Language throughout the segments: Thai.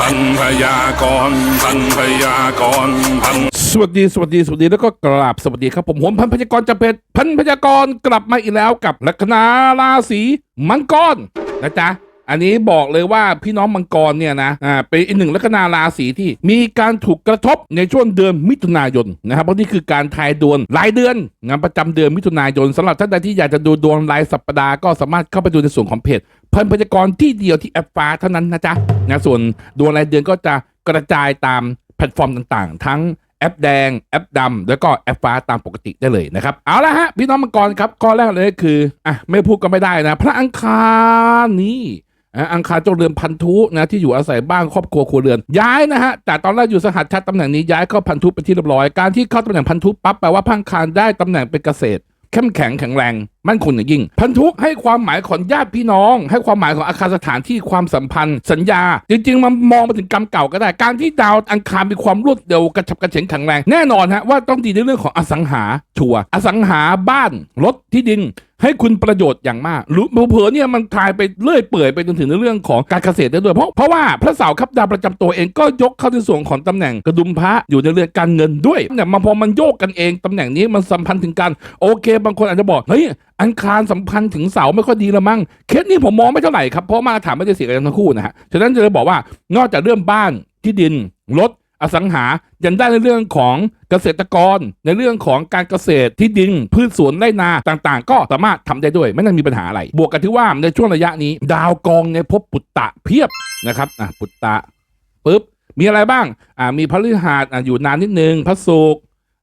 พันพยากรพันพยากรพันสวัสดีสวัสดีสวัสดีแล้วก็กราบสวัสดีครับผมโหนพันพยากรจะเพชรพันพยากรกลับมาอีกแล้วกับลัคนาราศีมังกรนะจ๊ะ อันนี้บอกเลยว่าพี่น้องมังกรเนี่ยนะอ่าเป็นอีกหนึ่งลัคนาราศีที่มีการถูกกระทบในช่วงเดือนมิถุนายนนะครับเพราะนี่คือการทายดวงรายเดือนงานประจำเดือนมิถุนายนสำหรับท่านใดที่อยากจะดูดวงรายสัปดาห์ก็สามารถเข้าไปดูในส่วนของเพจพันพยากรที่เดียวที่แอปฟ้าเท่านั้นนะจ๊ะนะส่วนดวงรายเดือนก็จะกระจายตามแพลตฟอร์มต่างๆ ทั้งแอปแดงแอปดำแล้วก็แอปฟ้าตามปกติได้เลยนะครับ เอาละฮะ พี่น้องมังกรครับข้อแรกเลยคืออะไม่พูดก็ไม่ได้นะ พระอังคารนี่ อังคารเจ้าเรือนพันธุนะที่อยู่อาศัยบ้านครอบครัวครัวเรือนย้ายนะฮะแต่ตอนแรกอยู่สหัสชัดตำแหน่งนี้ย้ายเข้าพันธุไปที่เรียบร้อยการที่เข้าตำแหน่งพันธุปั๊บแปลว่าพังคารได้ตำแหน่งเป็นเกษตรเข้มแข็งแข็งแรง มั่นคงอย่างยิ่ง พันธุให้ความหมายของญาติพี่น้อง ให้ความหมายของอาคารสถานที่ความสัมพันธ์ สัญญา จริงๆ มันมองมาถึงกรรมเก่าก็ได้ การที่ดาวอังคารมีความรวดเร็วกระฉับกระเฉงแข็งแรงแน่นอนฮะว่าต้องดีในเรื่องของอสังหาชัวอสังหาบ้านรถที่ดินให้คุณประโยชน์อย่างมากหรือเผลอๆเนี่ยมันทายไปเลื่อยเปื่อยไปจนถึงในเรื่องของการเกษตรได้ด้วยเพราะเพราะว่าพระเสาร์ครับดาวประจำตัวเองก็ยกเข้าในส่วนของตำแหน่งกระดุมพระอยู่ในเรื่อนการเงินด้วยเนี่ยมันพอมันโยกกันเองตำแหน่งนี้มันสัมพันธ์ถึงกันโอเค บางคนอาจจะบอกเฮ้ย อังคารสัมพันธ์ถึงเสาไม่ค่อยดีละมั้งเคสนี้ผมมองไม่เท่าไหร่ครับเพราะมาตรฐานไม่ได้เสียกันทั้งคู่นะฮะฉะนั้นจะเลยบอกว่านอกจากเรื่องบ้านที่ดินรถอสังหายังได้ในเรื่องของเกษตรกร ในเรื่องของการเกษตรที่ดิน พืชสวนไรนาต่างๆ ก็สามารถทำได้ด้วย ไม่น่ามีปัญหาอะไร บวกกันที่ว่าในช่วงระยะนี้ ดาวกองในภพปุตตะเพียบนะครับอะปุตตะปุ๊บมีอะไรบ้างอ่ามีพระฤหัสอะอยู่นานนิดนึงพระศุกร์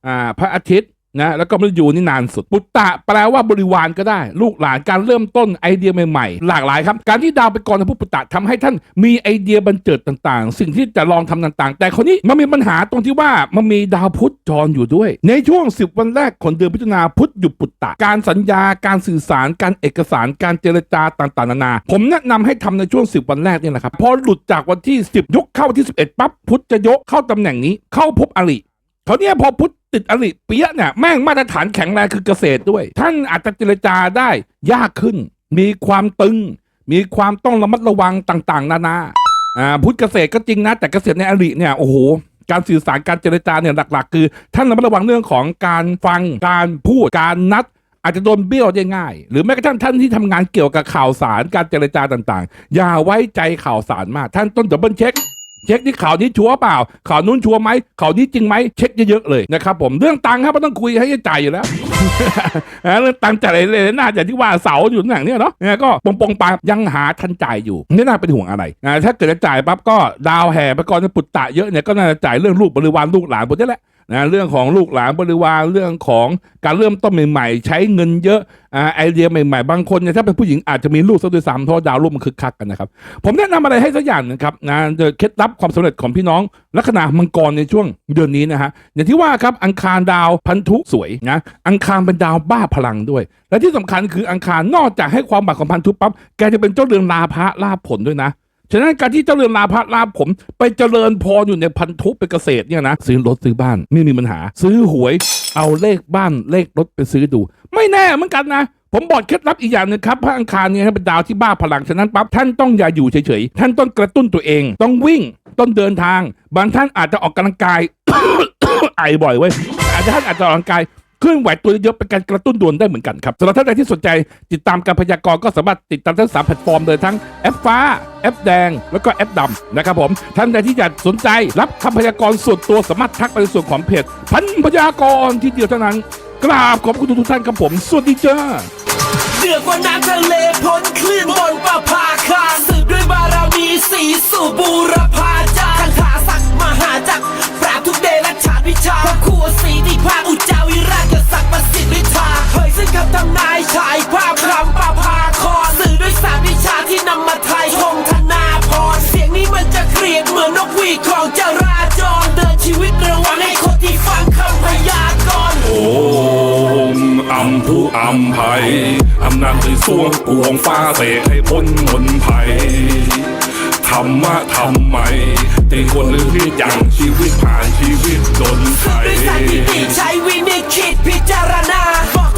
อ่าพระอาทิตย์ นะแล้วก็มฤตยูนี่นานสุดปุตตะแปลว่าบริวารก็ได้ ลูกหลานการเริ่มต้นไอเดียใหม่ๆ หลากหลายครับ การที่ดาวไปกรในภพปุตตะทำให้ท่านมีไอเดียบันเจิดต่างๆ สิ่งที่จะลองทำต่างๆ แต่คนนี้มันมีปัญหาตรงที่ว่ามันมีดาวพุธจรอยู่ด้วย ในช่วง 10 วันแรกของเดือนพิจารณาพุธอยู่ปุตตะ การสัญญาการสื่อสารการเอกสารการเจรจาต่างๆนานา ผมแนะนำให้ทำในช่วง 10 วันแรกนี่แหละครับพอหลุดจากวันที่ 10 ยกเข้าวันที่ 11ปั๊บพุธจะยกเข้าตำแหน่งนี้เข้าภพอริ เขาเนี่ยพอพุทธติดอริเปียเนี่ยแม่งมาตรฐานแข็งแรงคือเกษตรด้วย ท่านอาจจะเจรจาได้ยากขึ้น มีความตึง มีความต้องระมัดระวังต่างๆ นานาอ่าพุทธเกษตรก็จริงนะ แต่เกษตรในอริเนี่ยโอ้โหการสื่อสารการเจรจาเนี่ยหลัก ๆ คือ ท่านระมัดระวังเรื่องของการฟังการพูดการนัดอาจจะโดนเบี้ยวได้ง่าย หรือแม้กระทั่งท่านที่ทำงานเกี่ยวกับข่าวสารการเจรจาต่างๆ อย่าไว้ใจข่าวสารมาก ท่านต้นดับเบิลเช็ค เช็คที่ข่าวนี้ชัวร์เปล่า ข่าวนู้นชัวร์ไหมข่าวนี้จริงไหมเช็คเยอะๆเลยนะครับผมเรื่องตังค์ครับไม่ต้องคุยให้จ่ายอยู่แล้วเรื่องตังค์จ่ายเลยน่าจะที่ว่าเสาอยู่หนังเนี่ยเนาะเนี่ยก็ปงปงปายังหาทันจ่ายอยู่ไม่น่าเป็นห่วงอะไรถ้าเกิดจะจ่ายปั๊บก็ดาวแห่ไปก่อนจะปุตตะเยอะเนี่ยก็น่าจะจ่ายเรื่องลูกบริวารลูกหลานหมดนี่แหละ นะเรื่องของลูกหลานบริวารเรื่องของการเริ่มต้นใหม่ๆ ใช้เงินเยอะอ่าไอเดียใหม่ๆ บางคนเนี่ยถ้าเป็นผู้หญิงอาจจะมีลูกซะด้วยซ้ำเพราะว่าดาวลูกมันคึกคักกันนะครับ ผมแนะนำอะไรให้สักอย่างนะครับนะเคล็ดลับความสำเร็จของพี่น้อง ลัคนามังกรในช่วงเดือนนี้นะฮะอย่างที่ว่าครับอังคารดาวพันธุสวยนะอังคารเป็นดาวบ้าพลังด้วย และที่สำคัญคืออังคารนอกจากให้ความหมายของพันธุปั๊บแกจะเป็นเจ้าเรือนลาภะลาผลด้วยนะ ฉะนั้นการที่เจ้าเรือนลาภลาภผม ไปเจริญพรอยู่ในพันธุเป็นเกษตรเนี่ยนะซื้อรถซื้อบ้านไม่มีปัญหา ซื้อหวย เอาเลขบ้านเลขรถไปซื้อดู ไม่แน่เหมือนกันนะผมบอกเคล็ดลับอีกอย่างหนึงครับพระอังคารเนี่ยเป็นดาวที่บ้าพลังฉะนั้นปั๊บท่านต้องอย่าอยู่เฉยๆท่านต้องกระตุ้นตัวเอง ต้องวิ่งต้องเดินทาง บางท่านอาจจะออกกำลังกายไอบ่อยเว้ยอาจจะท่านอาจจะออกกำลังกาย เคลื่อนไหวตัวเยอะเป็นการกระตุ้นดวงได้เหมือนกันครับสำหรับท่านใดที่สนใจติดตามการพยากรณ์ก็สามารถติดตามทั้งสามแพลตฟอร์มเลยทั้งแอปฟ้าแอปแดง แล้วก็แอปดำนะครับผมท่านใดที่อยากสนใจรับคำพยากรณ์ส่วนตัวสามารถทักไปในส่วนของเพจพันพยากรณ์ที่เดียวเท่านั้นกราบขอบคุณทุกท่านครับผมสวัสดีจ้าเดือดกว่าน้ำทะเลพ้นคลื่นบนประภาคาสืบด้วยบารมีสี อัมพุอัมภัยอำนาจในสวงปวงฟ้าเสกให้พ้นมนภัยธรรมะทำไมตีคนหรือที่ยังชีวิตผ่านชีวิตดนไทยด้วยสายพิติใช้วินิจคิดพิจารณาบอก